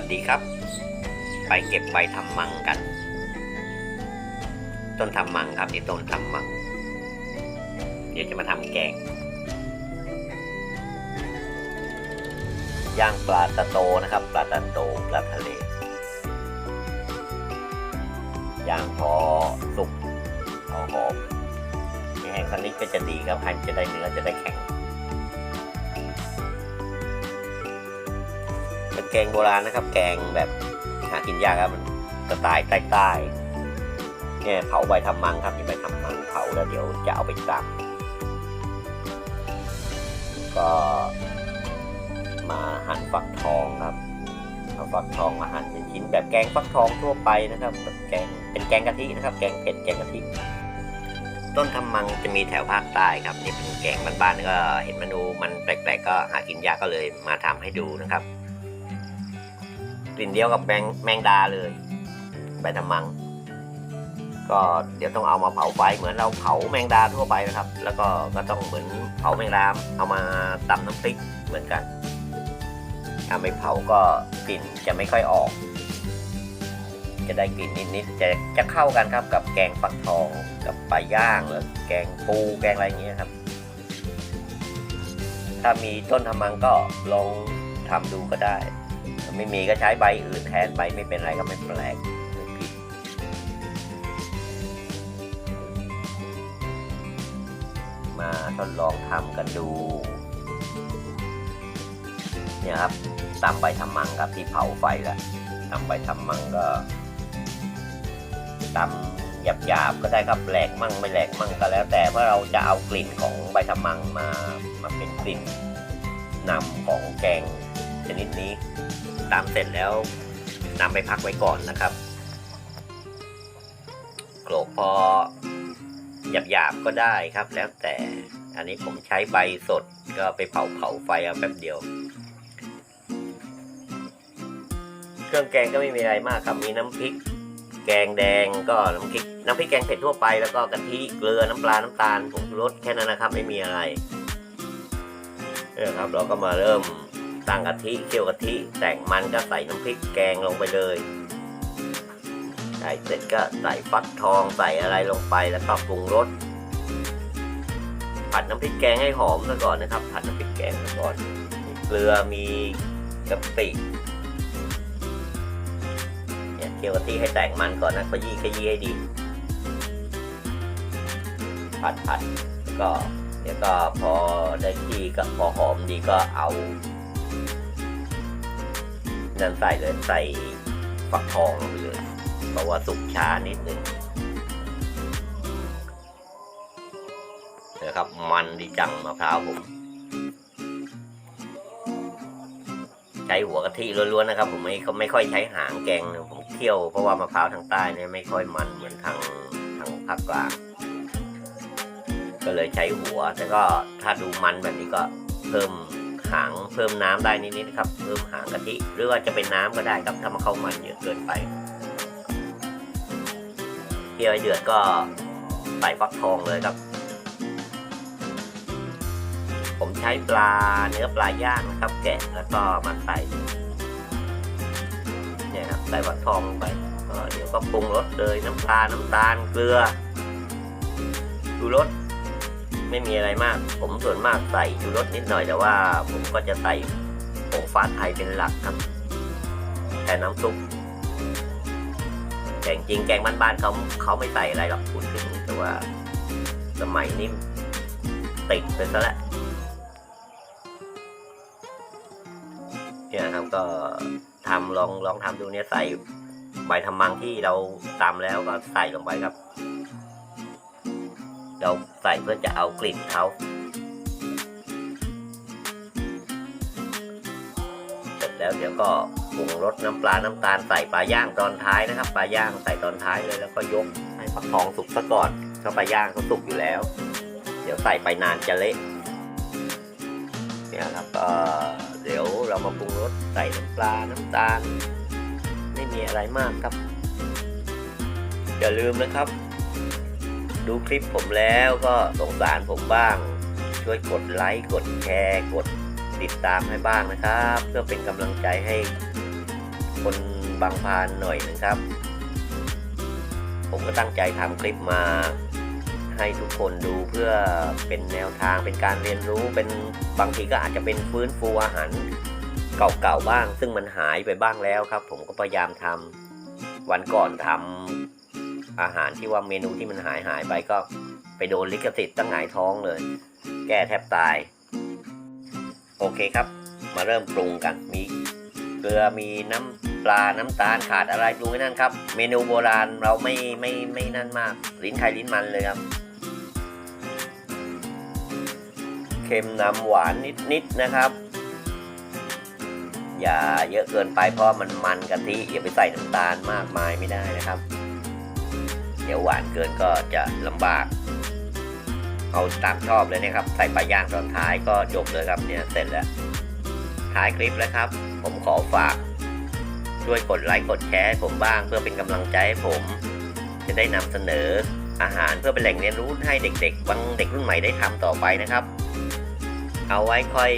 วัสดีครับ ไปเก็บใบทำมังกัน ต้นทำมังครับนี่ต้นทำมัง เดี๋ยวจะมาทำแกง ย่างปลาตะโตนะครับ ปลาตะโตปลาทะเล ย่างพอสุกพอหอมไม่แห้งสักนิดก็จะดีครับให้จะได้เนื้อจะได้แข็ง แกงโบราณนะครับ แกงแบบหากินยากครับมันสไตล์ใต้ๆเนี่ยเผาใบทำมังครับนี่ใบทำมังเผาแล้วเดี๋ยวจะเอาไปตำก็มาหั่นฟักทองครับเอาฟักทองมาหั่นเป็นชิ้นแบบแกงฟักทองทั่วไปนะครับแบบแกงเป็นแกงกะทินะครับ แกงเผ็ดแกงกะทิต้นทำมังจะมีแถวภาคใต้ครับนี่เป็นแกงบ้านๆก็เห็นเมนูมันแปลกๆก็หากินยากก็เลยมาทำให้ดูนะครับ ลิ่นเดียวกับแมงแมงดาเลยใบทำมัง ก็เดี๋ยวต้องเอามาเผาไฟเหมือนเราเผาแมงดาทั่วไปนะครับ แล้วก็ก็ต้องเหมือนเผาแมงดาเอามาตำน้ำพริกเหมือนกันถ้าไม่เผาก็กลิ่นจะไม่ค่อยออก จะได้กลิ่นนิดๆจะจะเข้ากันครับกับแกงฟักทองกับปลาย่างหรือแกงปูแกงอะไรอย่างเงี้ยครับถ้ามีต้นทำมังก็ลองทำดูก็ได้ ไม่มีก็ใช้ใบอื่นแทนใบไม่เป็นไรก็ไม่แปลกไม่ผิดมาทดลองทำกันดู เนี่ยครับตำใบทำมังครับที่เผาไฟแล้วตำใบทำมังก็ตำหยาบๆก็ได้ครับแหลกมั่งไม่แหลกมั่งก็แล้ว แต่ว่าะเราจะเอากลิ่นของใบทำมังมามาเป็นกลิ่นนำของแกง ชนิดนี้ตำเสร็จแล้วนำไปพักไว้ก่อนนะครับโขลกพอหยาบๆก็ได้ครับ แล้วแต่อันนี้ผมใช้ใบสดก็ไปเผาเผาไฟเอาแป๊บเดียว เครื่องแกงก็ไม่มีอะไรมากครับมีน้ำพริก แกงแดงก็น้ำพริกน้ำพริกแกงเผ็ดทั่วไปแล้วก็กะทิเกลือน้ำปลาน้ำตาลผงชูรสแค่นั้นนะครับ ไม่มีอะไรเนี่ยครับ เราก็มาเริ่ม ตั้งกะทิเคี่ยวกะทิแต่งมันก็ใส่น้ำพริกแกงลงไปเลยใส่เสร็จก็ใส่ฟักทองใส่อะไรลงไปแล้วก็ปรุงรสผัดน้ำพริกแกงให้หอมซะก่อนนะครับ ผัดน้ำพริกแกงซะก่อนมีเกลือมีกะปิเนี่ยเคี่ยวกะทิให้แตกมันก่อนนะขยี้ขยี้ให้ดี ผัดผัดก็เดี๋ยวก็พอได้ที่ก็พอหอมดีก็เอา นั่นใส่เลยใส่ฟักทองเลยเพราะว่าสุกช้านิดนึงนะครับ มันดีจังมะพร้าวผมใช้หัวกะทิล้วนๆนะครับ ผมไม่เขาไม่ค่อยใช้หางแกงนะผมเคี่ยวเพราะว่ามะพร้าวทางใต้เนี่ยไม่ค่อยมันเหมือนทางทางภาคกลางก็เลยใช้หัวแต่ก็ถ้าดูมันแบบนี้ก็เพิ่ม หางเพิ่มน้ำได้นิดๆนะครับ เพิ่มหางกะทิหรือว่าจะเป็นน้ำก็ได้ครับถ้ามันเข้ามันเยอะเกินไปเคี่ยวเดือดก็ใส่ฟักทองเลยครับ ผมใช้ปลาเนื้อปลาย่างนะครับ แกะแล้วก็มาใส่เนี่ยครับใส่ฟักทองลงไปเดี๋ยวก็ปรุงรสเลยน้ำปลาน้ำตาลเกลือชูรส ไม่มีอะไรมาก ผมส่วนมากใส่ชูรสนิดหน่อยแต่ว่า ผมก็จะใส่ผงฟ้าไทยเป็นหลักครับแทนน้ำซุปแต่จริงแกงบ้านๆเขาเขาไม่ใส่อะไรหรอกพูดถึงแต่ว่าสมัยนี้ติดไปซะแล้วเนี่ยครับก็ทำลองลองทำดูเนี่ยใส่ใบทำมังที่เราตำแล้วก็ใส่ลงไปครับ เราใส่เพื่อจะเอากลิ่นเขาเสร็จแล้วเดี๋ยวก็ปรุงรสน้ำปลาน้ำตาลใส่ปลาย่างตอนท้ายนะครับ ปลาย่างใส่ตอนท้ายเลยแล้วก็ยกให้ฟักทองสุกซะก่อนเพราะปลาย่างเขาสุกอยู่แล้ว เดี๋ยวใส่ไปนานจะเละเนี่ยครับก็เดี๋ยวเรามาปรุงรสใส่น้ำปลาน้ำตาล ไม่มีอะไรมากครับ อย่าลืมนะครับ ดูคลิปผมแล้วก็สงสารผมบ้าง ช่วยกดไลค์กดแชร์กดติดตามให้บ้างนะครับ เพื่อเป็นกำลังใจให้คนบางพานหน่อยนะครับ ผมก็ตั้งใจทำคลิปมาให้ทุกคนดูเพื่อเป็นแนวทางเป็นการเรียนรู้เป็นบางทีก็อาจจะเป็นฟื้นฟูอาหารเก่าๆบ้าง ซึ่งมันหายไปบ้างแล้วครับ ผมก็พยายามทำวันก่อนทำ อาหารที่ว่าเมนูที่มันหายหายไปก็ไปโดนลิขสิทธิ์ตั้งหงายท้องเลย แก้แทบตาย โอเคครับ มาเริ่มปรุงกันมีเกลือมีน้ำปลาน้ำตาลขาดอะไรปรุงให้นั่นครับ เมนูโบราณเราไม่ไม่ไม่นั่นมาก ลิ้นไทยลิ้นมันเลยครับเค็มนำหวานนิดๆนะครับ อย่าเยอะเกินไปเพราะมันมันกะทิอย่าไปใส่น้ำตาลมากมายไม่ได้นะครับเดี๋ยวหวานเกินก็จะลำบาก เอาตามชอบเลยนะครับ ใส่ปลาย่างตอนท้ายก็จบเลยครับเนี่ยเสร็จแล้วถ่ายคลิปแล้วครับ ผมขอฝาก ช่วยกดไลค์กดแชร์ให้ผมบ้างเพื่อเป็นกำลังใจให้ผม จะได้นำเสนออาหารเพื่อเป็นแหล่งเรียนรู้ให้เด็กๆบางเด็กรุ่นใหม่ได้ทำต่อไปนะครับ เอาไว้ค่อย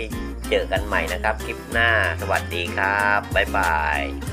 เจอกันใหม่นะครับ คลิปหน้าสวัสดีครับ บ๊ายบาย